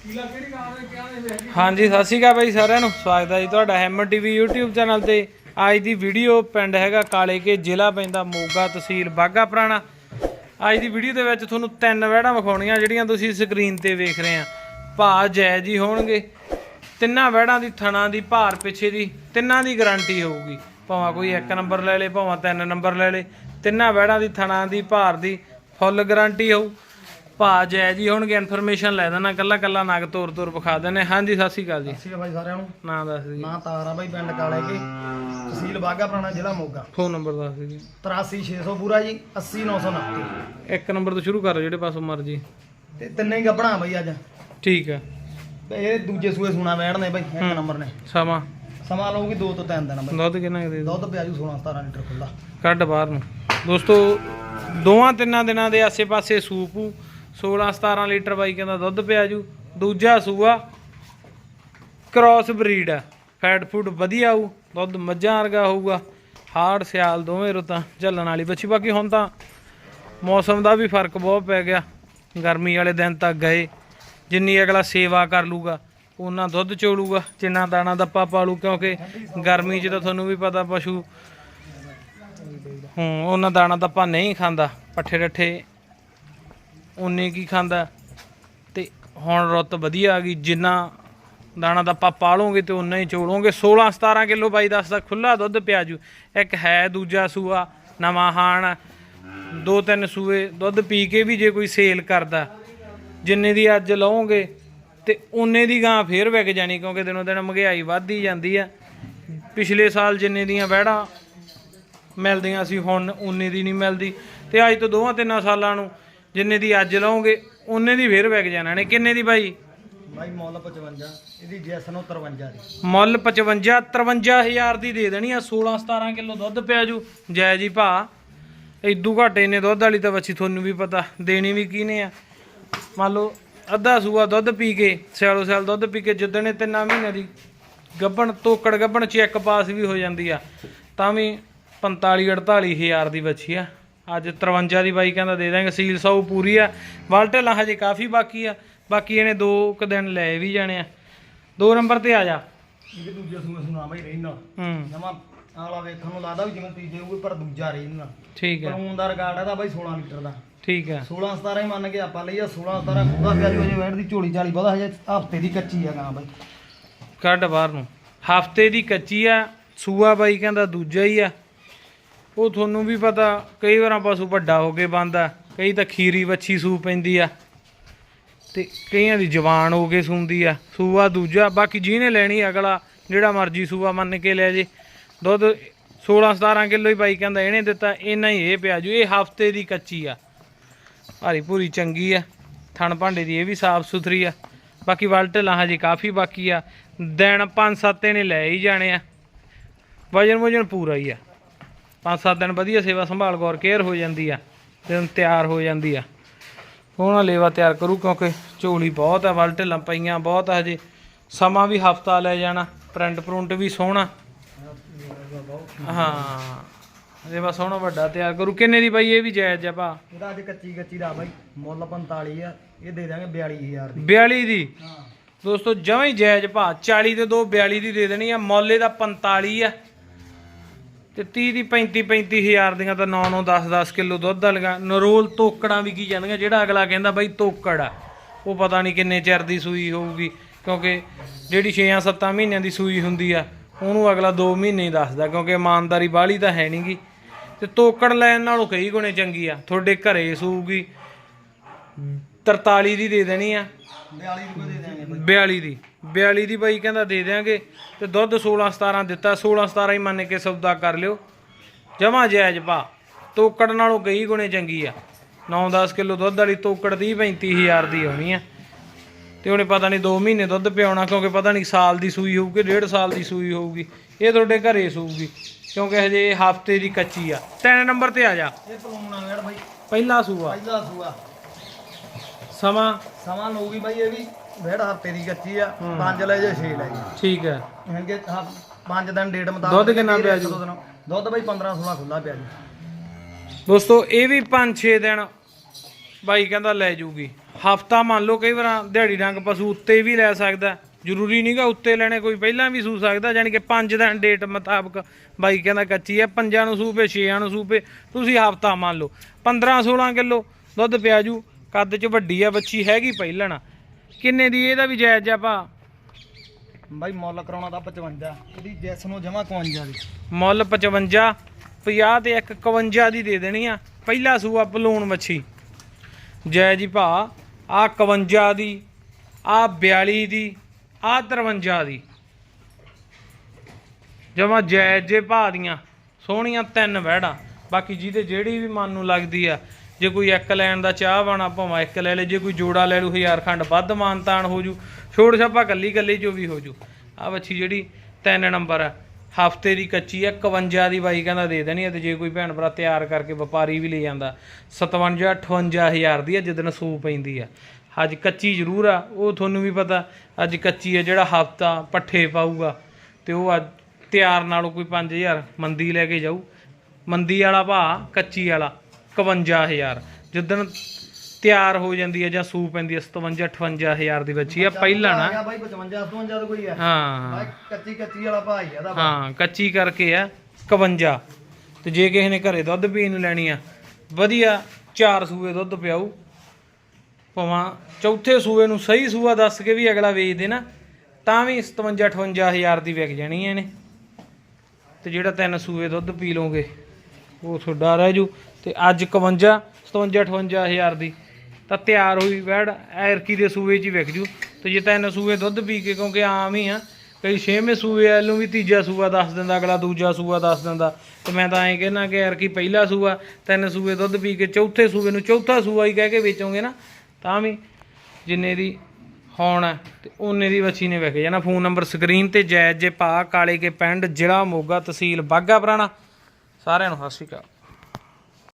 ਹਾਂਜੀ, ਸਤਿ ਸ਼੍ਰੀ ਅਕਾਲ ਬਾਈ ਸਾਰਿਆਂ ਨੂੰ। ਸਵਾਗਤ ਹੈ ਜੀ ਤੁਹਾਡਾ ਹੈਮਰ ਟੀਵੀ YouTube ਚੈਨਲ ਤੇ। ਅੱਜ ਦੀ ਵੀਡੀਓ ਪਿੰਡ ਹੈਗਾ ਕਾਲੇ ਕੇ, ਜ਼ਿਲ੍ਹਾ ਪੈਂਦਾ ਮੋਗਾ ਤਹਿਸੀਲ ਬਾਗਾ ਪੁਰਾਣਾ। ਅੱਜ ਦੀ ਵੀਡੀਓ ਦੇ ਵਿੱਚ ਤੁਹਾਨੂੰ ਤਿੰਨ ਵਹਿੜਾਂ ਵਿਖਾਉਣੀਆਂ, ਜਿਹੜੀਆਂ ਤੁਸੀਂ ਸਕਰੀਨ ਤੇ ਵੇਖ ਰਹੇ ਆ। ਭਾ ਜੈ ਜੀ ਹੋਣਗੇ। ਤਿੰਨਾਂ ਵਹਿੜਾਂ ਦੀ ਥਣਾ ਦੀ ਭਾਰ ਪਿੱਛੇ ਦੀ, ਤਿੰਨਾਂ ਦੀ ਗਾਰੰਟੀ ਹੋਊਗੀ। ਭਾਵੇਂ ਕੋਈ ਇੱਕ ਨੰਬਰ ਲੈ ਲੇ, ਭਾਵੇਂ ਤਿੰਨ ਨੰਬਰ ਲੈ ਲੇ। ਤਿੰਨਾਂ ਵਹਿੜਾਂ ਦੀ ਥਣਾ ਦੀ ਭਾਰ ਦੀ ਫੁੱਲ ਗਾਰੰਟੀ ਹੋਊ। ਭਾ ਜਾਇਜ਼ ਹੀ ਹੋਣਗੇ ਇਨਫੋਰਮੇਸ਼ਨ ਲੈ ਦੇਣਾ ਕੱਲਾ ਕੱਲਾ ਨਗ ਤੋਰ ਤੋਰ ਵਿਖਾ ਦੇਣੇ। ਹਾਂਜੀ ਸਤਿ ਸ਼੍ਰੀ ਅਕਾਲ ਜੀ। ਸਤਿ ਸ਼੍ਰੀ ਅਕਾਲ ਬਾਈ ਸਾਰਿਆਂ ਨੂੰ। ਨਾਂ ਦੱਸ ਦਿਓ ਨਾਂ ਤਾਰਾ ਬਾਈ ਪਿੰਡ ਕਾਲੇ ਕੇ ਤਹਿਸੀਲ ਬਾਗਾ ਪੁਰਾਣਾ ਜ਼ਿਲ੍ਹਾ ਮੋਗਾ। ਫੋਨ ਨੰਬਰ ਦੱਸ ਦਿਓ ਜੀ 83600 ਪੂਰਾ ਜੀ 80929 ਇੱਕ ਨੰਬਰ ਤੋਂ ਸ਼ੁਰੂ ਕਰੋ ਜਿਹੜੇ ਪਾਸੋਂ ਮਰਜ਼ੀ। ਤੇ ਤਿੰਨੇ ਹੀ ਗੱਭਣਾ ਬਾਈ ਅੱਜ। ਠੀਕ ਆ। ਤੇ ਇਹ ਦੂਜੇ ਸੂਏ ਸੁਣਾ ਵੈਣ ਨੇ ਬਾਈ ਇੱਕ ਨੰਬਰ ਨੇ। ਸਮਾਂ? ਸਮਾਂ ਲਊਗੀ 2 ਤੋਂ 3 ਦਿਨ ਬਾਈ। ਦੁੱਧ ਕਿੰਨਾ ਦੋ ਦੁੱਧ ਪਿਆਜੂ 16 17 ਲੀਟਰ ਖੁੱਲਾ ਕੱਢ ਬਾਹਰ ਨੂੰ। ਦੋਸਤੋ ਦੋਵਾਂ ਤਿੰਨਾਂ ਦਿਨਾਂ ਦੇ ਆਸੇ-ਪਾਸੇ ਸੂਪੂ 16 17 ਲੀਟਰ ਬਾਈ ਕਹਿੰਦਾ ਦੁੱਧ ਪਿਆ ਜੂ। ਦੂਜਾ ਸੂਆ ਕ੍ਰਾਸ ਬਰੀਡ ਆ। ਫੈਟ ਫੂਡ ਵਧੀਆ ਆਊ, ਦੁੱਧ ਮੱਝਾਂ ਵਰਗਾ ਹੋਊਗਾ। ਹਾੜ ਸਿਆਲ ਦੋਵੇਂ ਰੁੱਤਾਂ ਝੱਲਣ ਵਾਲੀ। ਬੱਚੀ, ਬਾਕੀ ਹੁਣ ਤਾਂ ਮੌਸਮ ਦਾ ਵੀ ਫ਼ਰਕ ਬਹੁਤ ਪੈ ਗਿਆ। ਗਰਮੀ ਵਾਲੇ ਦਿਨ ਤਾਂ ਗਏ। ਜਿੰਨੀ ਅਗਲਾ ਸੇਵਾ ਕਰ ਲੂਗਾ ਉਹਨਾਂ ਦੁੱਧ ਚੋਲੂਗਾ। ਜਿੰਨਾ ਦਾਣਾ ਦੱਪਾ ਪਾਲੂ ਕਿਉਂਕਿ ਗਰਮੀ 'ਚ ਤਾਂ ਤੁਹਾਨੂੰ ਵੀ ਪਤਾ ਪਸ਼ੂ, ਹੂੰ ਉਹਨਾਂ ਦਾਣਾ ਦੱਪਾ ਨਹੀਂ ਖਾਂਦਾ। ਪੱਠੇ ਰੱਠੇ ਉਨੇ ਕੀ ਖਾਂਦਾ? ਤੇ ਹੁਣ ਰੁੱਤ ਵਧੀਆ ਆ ਗਈ। ਜਿੰਨਾ ਦਾਣਾ ਦੱਪਾ ਪਾਲੋਗੇ ਤੇ ਉਨਾ ਹੀ ਚੋਲੋਗੇ। 16 17 ਕਿਲੋ ਬਾਈ ਦੱਸ ਦਾ ਖੁੱਲਾ ਦੁੱਧ ਪਿਆਜੂ ਇੱਕ ਹੈ, ਦੂਜਾ ਸੂਆ, ਨਵਾਂ ਹਾਣ, ਦੋ ਤਿੰਨ ਸੂਏ। ਦੁੱਧ ਪੀ ਕੇ ਵੀ ਜੇ ਕੋਈ ਸੇਲ ਕਰਦਾ, ਜਿੰਨੇ ਦੀ ਅੱਜ ਲਓਗੇ ਤੇ ਉਨੇ ਦੀ ਗਾਂ ਫੇਰ ਵਿਕ ਜਾਣੀ, ਕਿਉਂਕਿ ਦਿਨੋਂ ਦਿਨ ਮਹਿੰਗਾਈ ਵੱਧਦੀ ਜਾਂਦੀ ਆ। ਪਿਛਲੇ ਸਾਲ ਜਿੰਨੇ ਦੀਆਂ ਵਹਿੜਾਂ ਮਿਲਦੀਆਂ ਸੀ, ਹੁਣ ਉਨੇ ਦੀ ਨਹੀਂ ਮਿਲਦੀ। ਤੇ ਅੱਜ ਤੋਂ ਦੋਵਾਂ ਤਿੰਨਾਂ ਸਾਲਾਂ ਨੂੰ ਜਿੰਨੇ ਦੀ ਅੱਜ ਲਓਗੇ ਉਨੇ ਦੀ ਫੇਰ ਵਿਕ ਜਾਣਾ ਨੇ। ਕਿੰਨੇ ਦੀ ਬਾਈ? ਬਾਈ ਮੁੱਲ 55 ਇਹਦੀ ਜੈਸ ਨੂੰ 53 ਦੀ। ਮੁੱਲ 55 53000 ਦੀ ਦੇ ਦੇਣੀ ਆ 16 17 ਕਿਲੋ ਦੁੱਧ ਪਿਆ ਜੂ। ਜੈ ਜੀ ਭਾ ਇਦੂ ਘਾਟੇ ਨੇ ਦੁੱਧ ਵਾਲੀ ਤਾਂ ਬੱਚੀ ਤੁਹਾਨੂੰ ਵੀ ਪਤਾ ਦੇਣੀ ਵੀ ਕਿਹਨੇ ਆ। ਮੰਨ ਲਓ ਅੱਧਾ ਸੂਆ ਦੁੱਧ ਪੀ ਕੇ ਸਿਆਲੋ ਸਿਆਲ ਦੁੱਧ ਪੀ ਕੇ ਜਿੱਦਣੇ ਤਿੰਨਾਂ ਮਹੀਨਿਆਂ ਦੀ ਗੱਬਣ ਤੋਕੜ ਗੱਬਣ ਚੈੱਕ ਪਾਸ ਵੀ ਹੋ ਜਾਂਦੀ ਆ ਤਾਂ ਵੀ 45 48000 ਦੀ ਬੱਚੀ ਆ। ਅੱਜ 53 ਦੀ ਬਾਈ ਕਹਿੰਦਾ ਦੇ ਦਾਂਗੇ ਸੀਲ ਸੌ ਪੂਰੀ ਆ। ਵਾਲਟੇਲਾਂ ਹਜੇ ਕਾਫੀ ਬਾਕੀ ਆ। ਬਾਕੀ ਇਹਨੇ ਦੋ ਕੁ ਦਿਨ ਲੈ ਵੀ ਜਾਣੇ ਆ। ਦੋ ਨੰਬਰ ਤੇ ਆ ਜਾ। ਇਹ ਦੂਜੇ ਸੂਏ ਸੁਣਾ ਬਾਈ ਰਹਿਣ। ਹੂੰ। ਨਵਾਂ ਆਲਾ ਵੇਖਣ ਨੂੰ ਲੱਗਦਾ ਵੀ ਜਿਵੇਂ ਤੀਜੇ ਹੋਊ ਪਰ ਦੂਜਾ ਰਹਿਣ। ਠੀਕ ਆ। ਕਾਨੂੰਨ ਦਾ ਰਿਕਾਰਡ ਇਹਦਾ ਬਾਈ 16 ਲੀਟਰ ਦਾ। ਠੀਕ ਆ। 16 17 ਹੀ ਮੰਨ ਕੇ ਆਪਾਂ ਲਈ ਆ 16 17 ਖੁਦਾ ਪਿਆ ਜੋ ਵੈਟ ਦੀ ਝੋਲੀ ਚਾਲੀ ਪਤਾ ਹਜੇ ਹਫ਼ਤੇ ਦੀ ਕੱਚੀ ਆ ਗਾਂ ਬਾਈ। ਕੱਢ ਬਾਹਰ ਨੂੰ। ਹਫ਼ਤੇ ਦੀ ਕੱਚੀ ਆ ਸੂਆ ਬਾਈ ਕਹਿੰਦਾ ਦੂਜਾ ਹੀ ਆ। ਉਹ ਤੁਹਾਨੂੰ ਵੀ ਪਤਾ, ਕਈ ਵਾਰਾਂ ਪਸ਼ੂ ਵੱਡਾ ਹੋ ਕੇ ਬੰਦਾ, ਕਈ ਤਾਂ ਖੀਰੀ ਵੱਛੀ ਸੂ ਪੈਂਦੀ ਆ। ਤੇ ਕਈਆਂ ਦੀ ਜਵਾਨ ਹੋ ਕੇ ਸੂੰਦੀ ਆ, ਸੂਆ ਦੂਜਾ, ਬਾਕੀ ਜਿਹਨੇ ਲੈਣੀ ਅਗਲਾ, ਜਿਹੜਾ ਮਰਜ਼ੀ ਸੂਆ ਮੰਨ ਕੇ ਲੈ ਜੇ। ਦੁੱਧ 16 17 ਕਿਲੋ ਹੀ ਬਾਈ ਕਹਿੰਦਾ, ਇਹਨੇ ਦਿੱਤਾ, ਇੰਨਾ ਹੀ ਇਹ ਪਿਆ ਜੂ, ਇਹ ਹਫ਼ਤੇ ਦੀ ਕੱਚੀ ਆ। ਭਾਰੀ ਭੂਰੀ ਚੰਗੀ ਆ, ਥਣ ਭਾਂਡੇ ਦੀ ਇਹ ਵੀ ਸਾਫ਼ ਸੁਥਰੀ ਆ। ਬਾਕੀ ਵਲਟ ਲਾਹਾਂ ਜੀ ਕਾਫੀ ਬਾਕੀ ਆ। ਦਿਨ 5-7 ਨੇ ਲੈ ਹੀ ਜਾਣੇ ਆ। ਵਜਨ ਵਜਨ ਪੂਰਾ ਹੀ ਆ। 5-7 ਦਿਨ ਵਧੀਆ ਸੇਵਾ ਸੰਭਾਲ ਗੌਰ ਕੇਅਰ ਹੋ ਜਾਂਦੀ ਆ ਤੇ ਹੁਣ ਤਿਆਰ ਹੋ ਜਾਂਦੀ ਆ। ਉਹਨਾਂ ਲੇਵਾ ਤਿਆਰ ਕਰੂ ਕਿਉਂਕਿ ਝੋਲੀ ਬਹੁਤ ਆ ਵਲਟ ਪਈਆਂ ਬਹੁਤ ਆ ਹਜੇ। ਸਮਾਂ ਵੀ ਹਫਤਾ ਲੈ ਜਾਣਾ ਪ੍ਰਿੰਟ ਪ੍ਰਿੰਟ ਵੀ ਸੋਹਣਾ। ਹਾਂ ਲੇਵਾ ਸੋਹਣਾ ਵੱਡਾ ਤਿਆਰ ਕਰੂ। ਕਿੰਨੇ ਦੀ ਬਾਈ ਇਹ ਵੀ ਜਾਇਜ਼ ਆ ਭਾ? ਇਹਦਾ ਅੱਜ ਕੱਚੀ ਕੱਚੀ ਦਾ ਬਾਈ ਮੁੱਲ 45 ਆ ਇਹ ਦੇ ਦਾਂਗੇ 42000 ਦੀ। 42 ਦੀ? ਹਾਂ। ਦੋਸਤੋ ਜਮਾਂ ਹੀ ਜਾਇਜ਼ ਭਾ 40 ਤੇ 2 42 ਦੀ ਦੇ ਦੇਣੀ ਆ ਮੌਲੇ ਦਾ 45 ਆ। ਤੇ 30 ਦੀ 35 35000 ਦੀਆਂ ਤਾਂ 9 9 10 10 ਕਿਲੋ ਦੁੱਧ ਵਾਲੀਆਂ। ਨਰੋਲ ਤੋਕੜਾਂ ਵੀ ਕੀ ਜਾਂਦੀਆਂ ਜਿਹੜਾ ਅਗਲਾ ਕਹਿੰਦਾ ਬਾਈ ਤੋਕੜ ਆ, ਉਹ ਪਤਾ ਨਹੀਂ ਕਿੰਨੇ ਚਿਰ ਦੀ ਸੂਈ ਹੋਊਗੀ, ਕਿਉਂਕਿ ਜਿਹੜੀ 6-7 ਮਹੀਨਿਆਂ ਦੀ ਸੂਈ ਹੁੰਦੀ ਆ, ਉਹਨੂੰ ਅਗਲਾ 2 ਮਹੀਨੇ ਹੀ ਦੱਸਦਾ, ਕਿਉਂਕਿ ਇਮਾਨਦਾਰੀ ਬਾਹਲੀ ਤਾਂ ਹੈ ਨਹੀਂਗੀ ਤੇ ਤੋਕੜ ਲੈਣ ਨਾਲੋਂ ਕਈ ਗੁਣੇ ਚੰਗੀ ਆ, ਤੁਹਾਡੇ ਘਰੇ ਸੂਗੀ 43 ਦੀ ਦੇ ਦੇਣੀ ਆ 42 ਰੁਪਏ ਦੇ ਦਾਂਗੇ ਬਾਈ। 42 ਦੀ। 42 ਦੀ ਬਾਈ ਕਹਿੰਦਾ ਦੇ ਦਿਆਂਗੇ ਤੇ ਦੁੱਧ 16 17 ਦਿੱਤਾ 16 17 ਹੀ ਮੰਨ ਕੇ ਸੌਦਾ ਕਰ ਲਿਓ। ਜਮਾ ਜਾਇਜ਼ ਭਾ ਤੋਕੜ ਨਾਲੋਂ ਕਈ ਗੁਣੇ ਚੰਗੀ ਆ। 9-10 ਕਿਲੋ ਦੁੱਧ ਵਾਲੀ ਤੋਕੜ ਦੀ 35000 ਦੀ ਆਉਣੀ ਆ। ਤੇ ਉਹਨੇ ਪਤਾ ਨਹੀਂ 2 ਮਹੀਨੇ ਦੁੱਧ ਪਿਆਉਣਾ ਕਿਉਂਕਿ ਪਤਾ ਨਹੀਂ ਸਾਲ ਦੀ ਸੂਈ ਹੋਊਗੀ ਡੇਢ ਸਾਲ ਦੀ ਸੂਈ ਹੋਊਗੀ। ਇਹ ਤੁਹਾਡੇ ਘਰੇ ਸੂਗੀ ਕਿਉਂਕਿ ਹਜੇ ਹਫ਼ਤੇ ਦੀ ਕੱਚੀ ਆ। ਤਿੰਨ ਨੰਬਰ ਤੇ ਆ ਜਾ। ਇਹ ਪਲੂਣਾ ਵੇੜ ਬਾਈ। ਪਹਿਲਾ ਸੂਆ। ਪਹਿਲਾ ਸੂਆ। ਸਮਾਂ? ਸਮਾਂ ਲਊਗੀ ਬਾਈ ਇਹ ਵੀ ਵੇੜ ਹਫ਼ਤੇ ਦੀ ਕੱਚੀ ਆ 5 ਲੈ ਜੇ 6 ਲੈ ਜੇ। ਠੀਕ ਹੈ। ਹੈਗੇ 5 ਦਿਨ ਡੇਟ ਮੁਤਾਬਕ ਦੁੱਧ ਕਿੰਨਾ ਪਿਆ ਜੀ? ਦੁੱਧ ਬਾਈ 15 16 ਖੁੱਲਾ ਪਿਆ ਜੀ। ਦੋਸਤੋ ਇਹ ਵੀ 5-6 ਦਿਨ ਬਾਈ ਕਹਿੰਦਾ ਲੈ ਜੂਗੀ। ਹਫਤਾ ਮੰਨ ਲਓ ਕਈ ਵਾਰ ਦਿਹਾੜੀ ਡੰਗ ਪਸ਼ੂ ਉੱਤੇ ਵੀ ਲੈ ਸਕਦਾ ਜ਼ਰੂਰੀ ਨਹੀਂਗਾ ਉੱਤੇ ਲੈਣੇ ਕੋਈ ਪਹਿਲਾਂ ਵੀ ਸੂ ਸਕਦਾ ਯਾਨੀ ਕਿ 5 ਦਿਨ ਡੇਟ ਮੁਤਾਬਕ ਬਾਈ ਕਹਿੰਦਾ ਕੱਚੀ ਹੈ। ਪੰਜਾਂ ਨੂੰ ਸੂਪੇ ਛੇਆਂ ਨੂੰ ਸੂਪੇ ਤੁਸੀਂ ਹਫਤਾ ਮੰਨ ਲਓ। 15 16 ਕਿਲੋ ਦੁੱਧ ਪਿਆਜੂ ਕੱਦ ਚ ਵੱਡੀ ਆ ਬੱਚੀ ਹੈਗੀ ਪਹਿਲਣ। ਕਿੰਨੇ ਦੀ ਇਹਦਾ ਵੀ ਜਾਇਜ਼ ਆ ਭਾ? ਬਾਈ ਮੁੱਲ ਕਰਾਉਣਾ ਤਾਂ 55 ਇਹਦੀ ਜੈਸ ਨੂੰ ਜਮਾ 51 ਦੀ। ਮੁੱਲ 55 50 ਤੇ ਇੱਕ 51 ਦੀ ਦੇ ਦੇਣੀ ਆ। ਪਹਿਲਾ ਸੂਆ ਪਲੂਣ ਮੱਛੀ। ਜੈ ਜੀ ਭਾ ਆ 51 ਦੀ ਆ 42 ਦੀ ਆ 53 ਦੀ। ਜਮਾ ਜੈ ਜੇ ਭਾ ਦੀਆਂ। ਸੋਹਣੀਆਂ ਤਿੰਨ ਵਹਿੜਾ। ਬਾਕੀ ਜਿਹਦੇ ਜਿਹੜੀ ਵੀ ਮਨ ਨੂੰ ਲੱਗਦੀ ਆ ਜੇ ਕੋਈ ਇੱਕ ਲੈਣ ਦਾ ਚਾਹ ਬਣਾ ਭਾਵੇਂ ਇੱਕ ਲੈ ਲੈ, ਜੇ ਕੋਈ ਜੋੜਾ ਲੈ ਲੂ ਹਜ਼ਾਰ ਖੰਡ ਵੱਧ ਮਾਨਤਾਨ ਹੋ ਜੂ, ਛੋੜ ਛਾਪਾ ਕੱਲੀ ਕੱਲੀ ਜੋ ਵੀ ਹੋ ਜੂ। ਆ ਬੱਚੀ ਜਿਹੜੀ ਤਿੰਨ ਨੰਬਰ ਆ, ਹਫ਼ਤੇ ਦੀ ਕੱਚੀ ਆ 51 ਦੀ ਬਾਈ ਕਹਿੰਦਾ ਦੇ ਦੇਣੀ ਆ ਤੇ ਜੇ ਕੋਈ ਭੈਣ ਭਰਾ ਤਿਆਰ ਕਰਕੇ ਵਪਾਰੀ ਵੀ ਲੈ ਜਾਂਦਾ 57 58 ਹਜ਼ਾਰ ਦੀ ਆ ਜਿੱਦਣ ਸੂ ਪੈਂਦੀ ਆ। ਅੱਜ ਕੱਚੀ ਜ਼ਰੂਰ ਆ, ਉਹ ਤੁਹਾਨੂੰ ਵੀ ਪਤਾ, ਅੱਜ ਕੱਚੀ ਆ ਜਿਹੜਾ ਹਫਤਾ ਪੱਠੇ ਪਾਊਗਾ, ਤੇ ਉਹ ਅੱਜ ਤਿਆਰ ਨਾਲੋਂ ਕੋਈ 5000 ਮੰਦੀ ਲੈ ਕੇ ਜਾਊ। ਮੰਦੀ ਵਾਲਾ ਭਾ ਕੱਚੀ ਵਾਲਾ। 51000 ਜਿੱਦਣ ਤਿਆਰ ਹੋ ਜਾਂਦੀ ਹੈ ਜਾਂ ਸੂ ਪੈਂਦੀ ਹੈ 57 58000 ਦੀ ਬੱਚੀ ਆ ਪਹਿਲਾਂ ਆ ਨਾ ਬਾਈ 55 57 ਦਾ ਕੋਈ ਹੈ। ਹਾਂ। ਕੱਚੀ ਕੱਚੀ ਵਾਲਾ ਭਾਈ ਆ ਇਹਦਾ ਹਾਂ ਕੱਚੀ ਕਰਕੇ ਆ 51 ਤੇ ਜੇ ਕਿਸੇ ਨੇ ਘਰੇ ਦੁੱਧ ਪੀਣ ਨੂੰ ਲੈਣੀ ਆ ਵਧੀਆ ਚਾਰ ਸੂਏ ਦੁੱਧ ਪਿਆਊ। ਭਾਵੇਂ ਚੌਥੇ ਸੂਏ ਨੂੰ ਸਹੀ ਸੂਆ ਦੱਸ ਕੇ ਵੀ ਅਗਲਾ ਵੇਚ ਦੇ ਨਾ ਤਾਂ ਵੀ 57 58000 ਦੀ ਵਿਕ ਜਾਣੀ ਐ ਇਹਨੇ। ਤੇ ਜਿਹੜਾ ਤਿੰਨ ਸੂਏ ਦੁੱਧ ਪੀ ਲਓਗੇ ਉਹ ਤੁਹਾਡਾ ਰਹਿ ਜੂ। ਤੇ ਅੱਜ 51 57 58000 ਦੀ। ਤਾਂ ਤਿਆਰ ਹੋਈ ਵੈੜ, ਐਰਕੀ ਦੇ ਸੂਏ 'ਚ ਹੀ ਵਿਕ ਜੂ। ਤੇ ਜੇ ਤਿੰਨ ਸੂਏ ਦੁੱਧ ਪੀ ਕੇ, ਕਿਉਂਕਿ ਆਮ ਹੀ ਆ, ਕਈ ਛੇਵੇਂ ਸੂਏ ਵਾਲ ਨੂੰ ਵੀ ਤੀਜਾ ਸੂਆ ਦੱਸ ਦਿੰਦਾ, ਅਗਲਾ ਦੂਜਾ ਸੂਆ ਦੱਸ ਦਿੰਦਾ। ਤੇ ਮੈਂ ਤਾਂ ਐਂ ਕਹਿਣਾ ਕਿ ਐਰਕੀ ਪਹਿਲਾ ਸੂਆ ਤਿੰਨ ਸੂਏ ਦੁੱਧ ਪੀ ਕੇ ਚੌਥੇ ਸੂਏ ਨੂੰ ਚੌਥਾ ਸੂਆ ਹੀ ਕਹਿ ਕੇ ਵੇਚੋਗੇ ਨਾ, ਤਾਂ ਵੀ ਜਿੰਨੇ ਦੀ ਹੋਣ ਹੈ ਤੇ ਉਹਨੇ ਦੀ ਬੱਚੀ ਨੇ ਵਿਕ ਜਾਣਾ। ਫੋਨ ਨੰਬਰ ਸਕਰੀਨ ਤੇ ਜੈਜ਼ ਜੇ ਪਾ, ਕਾਲੇ ਕੇ ਪਿੰਡ, ਜ਼ਿਲ੍ਹਾ ਮੋਗਾ ਤਹਿਸੀਲ ਬਾਗਾ ਪੁਰਾਣਾ। ਸਾਰਿਆਂ ਨੂੰ ਸਤਿ ਸ਼੍ਰੀ ਅਕਾਲ।